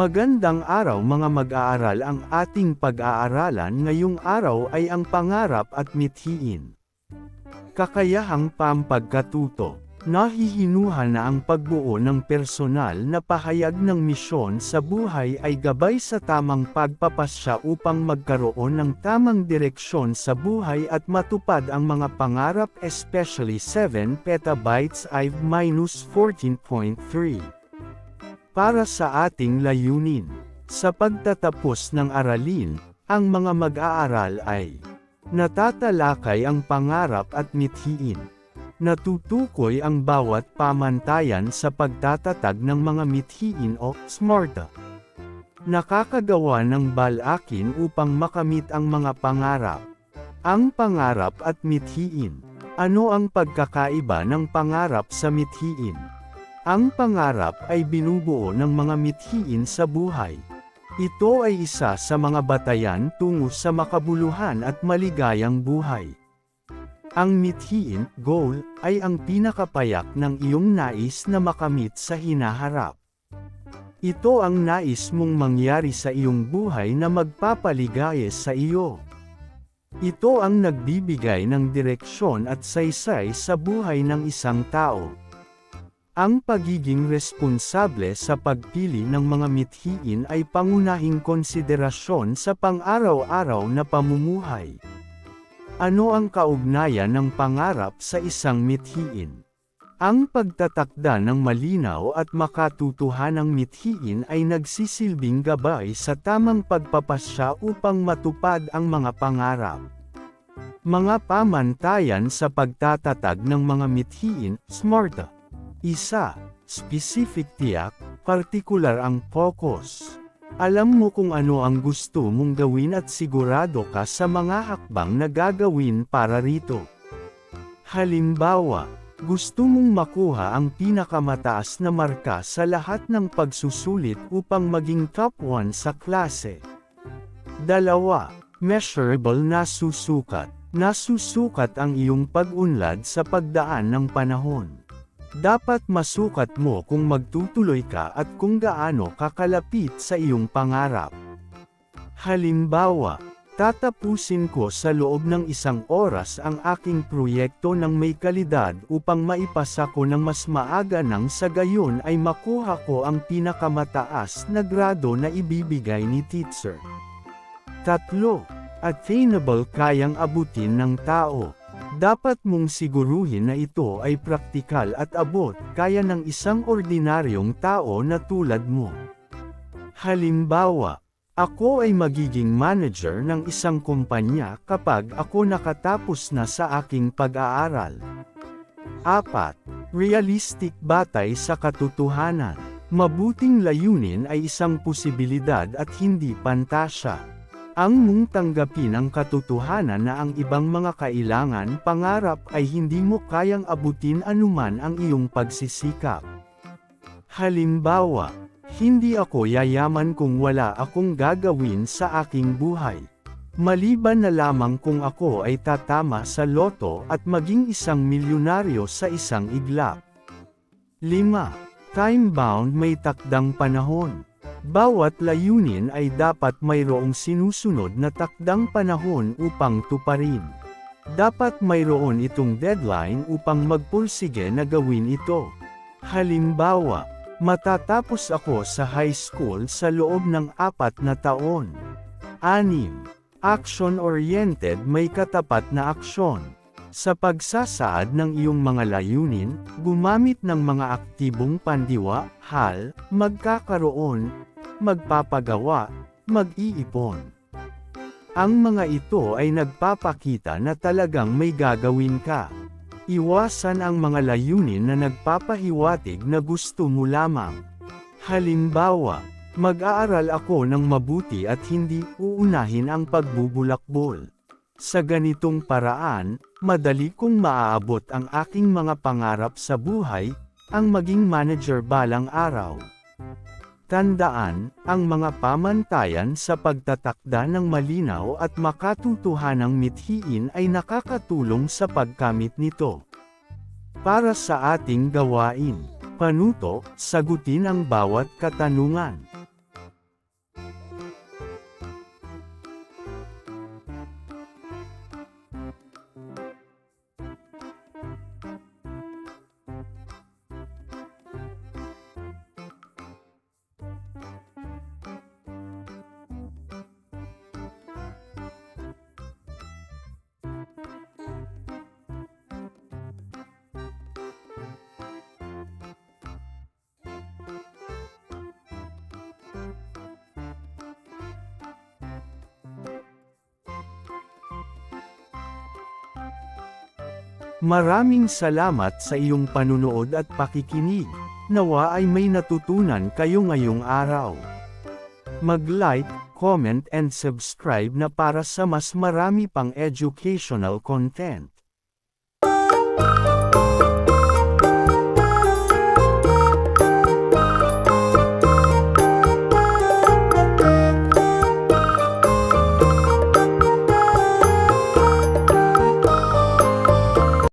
Magandang araw mga mag-aaral ang ating pag-aaralan ngayong araw ay ang pangarap at mithiin. Kakayahang pampagkatuto. Nahihinuha na ang pagbuo ng personal na pahayag ng misyon sa buhay ay gabay sa tamang pagpapasya upang magkaroon ng tamang direksyon sa buhay at matupad ang mga pangarap especially 7 petabytes I-14.3 para sa ating layunin. Sa pagtatapos ng aralin, ang mga mag-aaral ay natatalakay ang pangarap at mithiin. Natutukoy ang bawat pamantayan sa pagtatatag ng mga mithiin o SMARTA. Nakakagawa ng balakin upang makamit ang mga pangarap. Ang pangarap at mithiin. Ano ang pagkakaiba ng pangarap sa mithiin? Ang pangarap ay binubuo ng mga mithiin sa buhay. Ito ay isa sa mga batayan tungo sa makabuluhan at maligayang buhay. Ang mithiin, goal, ay ang pinakapayak ng iyong nais na makamit sa hinaharap. Ito ang nais mong mangyari sa iyong buhay na magpapaligaya sa iyo. Ito ang nagbibigay ng direksyon at saysay sa buhay ng isang tao. Ang pagiging responsable sa pagpili ng mga mithiin ay pangunahing konsiderasyon sa pang-araw-araw na pamumuhay. Ano ang kaugnayan ng pangarap sa isang mithiin? Ang pagtatakda ng malinaw at makatutuhanang mithiin ay nagsisilbing gabay sa tamang pagpapasya upang matupad ang mga pangarap. Mga pamantayan sa pagtatatag ng mga mithiin, SMARTA. Isa, specific tiyak, partikular ang focus. Alam mo kung ano ang gusto mong gawin at sigurado ka sa mga hakbang na gagawin para rito. Halimbawa, gusto mong makuha ang pinakamataas na marka sa lahat ng pagsusulit upang maging top 1 sa klase. Dalawa, measurable na susukat. Nasusukat ang iyong pag-unlad sa pagdaan ng panahon. Dapat masukat mo kung magtutuloy ka at kung gaano kakalapit sa iyong pangarap. Halimbawa, tatapusin ko sa loob ng isang oras ang aking proyekto ng may kalidad upang maipasa ko ng mas maaga nang sa gayon ay makuha ko ang pinakamataas na grado na ibibigay ni teacher. Tatlo, attainable kayang abutin ng tao. Dapat mong siguruhin na ito ay praktikal at abot kaya ng isang ordinaryong tao na tulad mo. Halimbawa, ako ay magiging manager ng isang kumpanya kapag ako nakatapos na sa aking pag-aaral. 4. Realistic batay sa katotohanan. Mabuting layunin ay isang posibilidad at hindi pantasya. Ang mong tanggapin ang katotohanan na ang ibang mga kailangan pangarap ay hindi mo kayang abutin anuman ang iyong pagsisikap. Halimbawa, hindi ako yayaman kung wala akong gagawin sa aking buhay. Maliban na lamang kung ako ay tatama sa loto at maging isang milyonaryo sa isang iglap. 5. Time-bound may takdang panahon. Bawat layunin ay dapat mayroong sinusunod na takdang panahon upang tuparin. Dapat mayroon itong deadline upang magpursige na gawin ito. Halimbawa, matatapos ako sa high school sa loob ng apat na taon. 6. Action-oriented may katapat na aksyon. Sa pagsasaad ng iyong mga layunin, gumamit ng mga aktibong pandiwa, hal, magkakaroon, magpapagawa, mag-iipon. Ang mga ito ay nagpapakita na talagang may gagawin ka. Iwasan ang mga layunin na nagpapahiwatig na gusto mo lamang. Halimbawa, mag-aaral ako ng mabuti at hindi uunahin ang pagbubulakbol. Sa ganitong paraan, madali kong maaabot ang aking mga pangarap sa buhay, ang maging manager balang araw. Tandaan, ang mga pamantayan sa pagtatakda ng malinaw at makatutuhanang mithiin ay nakakatulong sa pagkamit nito. Para sa ating gawain, panuto, sagutin ang bawat katanungan. Maraming salamat sa iyong panunood at pakikinig. Nawa ay may natutunan kayo ngayong araw. Mag-like, comment and subscribe na para sa mas marami pang educational content.